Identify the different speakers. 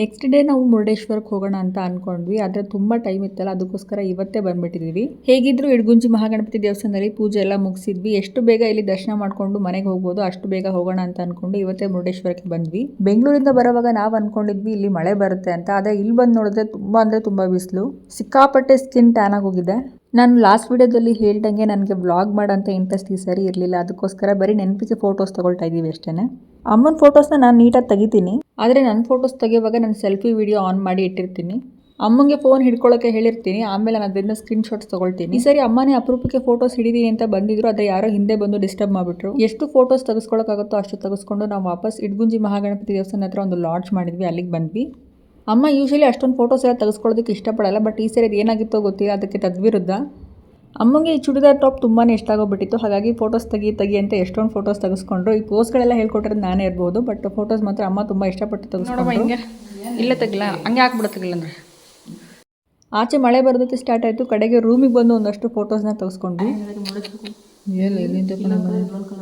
Speaker 1: Next day ನಾವು ಮುರುಡೇಶ್ವರಕ್ಕೆ ಹೋಗೋಣ ಅಂತ ಅನ್ಕೊಂಡ್ವಿ. ಆದರೆ ತುಂಬ ಟೈಮ್ ಇತ್ತಲ್ಲ, ಅದಕ್ಕೋಸ್ಕರ ಇವತ್ತೇ ಬಂದ್ಬಿಟ್ಟಿದ್ವಿ. ಹೇಗಿದ್ರು ಇಡಗುಂಜಿ ಮಹಾಗಣಪತಿ ದೇವಸ್ಥಾನದಲ್ಲಿ ಪೂಜೆ ಎಲ್ಲ ಮುಗಿಸಿದ್ವಿ. ಎಷ್ಟು ಬೇಗ ಇಲ್ಲಿ ದರ್ಶನ ಮಾಡಿಕೊಂಡು ಮನೆಗೆ ಹೋಗ್ಬೋದು, ಅಷ್ಟು ಬೇಗ ಹೋಗೋಣ ಅಂತ ಅನ್ಕೊಂಡು ಇವತ್ತೇ ಮುರುಡೇಶ್ವರಕ್ಕೆ ಬಂದ್ವಿ. ಬೆಂಗಳೂರಿಂದ ಬರೋವಾಗ ನಾವು ಅನ್ಕೊಂಡಿದ್ವಿ ಇಲ್ಲಿ ಮಳೆ ಬರುತ್ತೆ ಅಂತ. ಆದರೆ ಇಲ್ಲಿ ಬಂದು ನೋಡಿದ್ರೆ ತುಂಬ ಅಂದರೆ ತುಂಬ ಬಿಸಿಲು. ಸಿಕ್ಕಾಪಟ್ಟೆ ಸ್ಕಿನ್ ಟ್ಯಾನ್ ಆಗೋಗಿದೆ ನಾನು ಲಾಸ್ಟ್ ವಿಡಿಯೋದಲ್ಲಿ ಹೇಳ್ದಂಗೆ ನನಗೆ ಬ್ಲಾಗ್ ಮಾಡೋಂಥ ಇಂಟ್ರೆಸ್ಟ್ ಈ ಸರಿ ಇರಲಿಲ್ಲ. ಅದಕ್ಕೋಸ್ಕರ ಬರೀ ನೆನಪಿಸಿ ಫೋಟೋಸ್ ತೊಗೊಳ್ತಾ ಇದ್ದೀವಿ ಅಷ್ಟೇ ಅಮ್ಮನ ಫೋಟೋಸ್ನ ನಾನು ನೀಟಾಗಿ ತೆಗಿತೀನಿ. ಆದರೆ ನನ್ನ ಫೋಟೋಸ್ ತೆಗೆಯುವಾಗ ನಾನು ಸೆಲ್ಫಿ ವಿಡಿಯೋ ಆನ್ ಮಾಡಿ ಇಟ್ಟಿರ್ತೀನಿ. ಅಮ್ಮಂಗೆ ಫೋನ್ ಹಿಡ್ಕೊಳ್ಳೋಕೆ ಹೇಳಿರ್ತೀನಿ. ಆಮೇಲೆ ನಾನು ಅದರಿಂದ ಸ್ಕ್ರೀನ್ ಶಾಟ್ಸ್ ತಗೊಳ್ತೀನಿ. ಈ ಸರಿ ಅಮ್ಮನೇ ಅಪರೂಪಕ್ಕೆ ಫೋಟೋಸ್ ಹಿಡಿದೀನಿ ಅಂತ ಬಂದಿದ್ರು. ಆದರೆ ಯಾರೋ ಹಿಂದೆ ಬಂದು ಡಿಸ್ಟರ್ಬ್ ಮಾಡಿಬಿಟ್ರು. ಎಷ್ಟು ಫೋಟೋಸ್ ತೆಗೆಸ್ಕೊಳ್ಳೋಕ್ಕಾಗುತ್ತೋ ಅಷ್ಟು ತೆಗೆಸ್ಕೊಂಡು ನಾವು ವಾಪಸ್ ಇಡ್ಗುಂಜಿ ಮಹಾಗಣಪತಿ ದೇವಸ್ಥಾನ ಹತ್ರ ಒಂದು ಲಾಡ್ಜ್ ಮಾಡಿದ್ವಿ. ಅಲ್ಲಿಗೆ ಬಂದ್ವಿ. ಅಮ್ಮ ಯೂಶಲಿ ಅಷ್ಟೊಂದು ಫೋಟೋಸ್ ಎಲ್ಲ ತೆಗೆಸ್ಕೊಳ್ಳೋದಕ್ಕೆ ಇಷ್ಟಪಡಲ್ಲ. ಬಟ್ ಈ ಸರಿ ಅದು ಏನಾಗಿತ್ತೋ ಗೊತ್ತಿಲ್ಲ. ಅದಕ್ಕೆ ತದ್ವಿರುದ್ಧ ಅಮ್ಮಂಗೆ ಈ ಚೂಡಿದಾರ್ ಟಾಪ್ ತುಂಬಾ ಇಷ್ಟ ಆಗೋಗ್ಬಿಟ್ಟಿತ್ತು. ಹಾಗಾಗಿ ಫೋಟೋಸ್ ತೆಗಿ ತೆಗಿ ಅಂತ ಎಷ್ಟೊಂದು ಫೋಟೋಸ್ ತೆಗೆಸ್ಕೊಂಡ್ರು. ಈ ಪೋಸ್ಗಳೆಲ್ಲ ಹೇಳ್ಕೊಟ್ಟಿರೋದು ನಾನೇ ಇರ್ಬೋದು ಬಟ್ ಫೋಟೋಸ್ ಮಾತ್ರ ಅಮ್ಮ ತುಂಬ ಇಷ್ಟಪಟ್ಟು ತೆಗೆಸ್ಕೊಂಡ್ರು.
Speaker 2: ಹಿಂಗೆ. ಇಲ್ಲ ತೆಗಿಲ್ಲ ಹಂಗೆ ಅಂದ್ರೆ
Speaker 1: ಆಚೆ ಮಳೆ ಬರೋದಕ್ಕೆ ಸ್ಟಾರ್ಟ್ ಆಯಿತು. ಕಡೆಗೆ ರೂಮಿಗೆ ಬಂದು ಒಂದಷ್ಟು ಫೋಟೋಸ್ನ ತೆಗೆಸ್ಕೊಂಡ್ವಿ.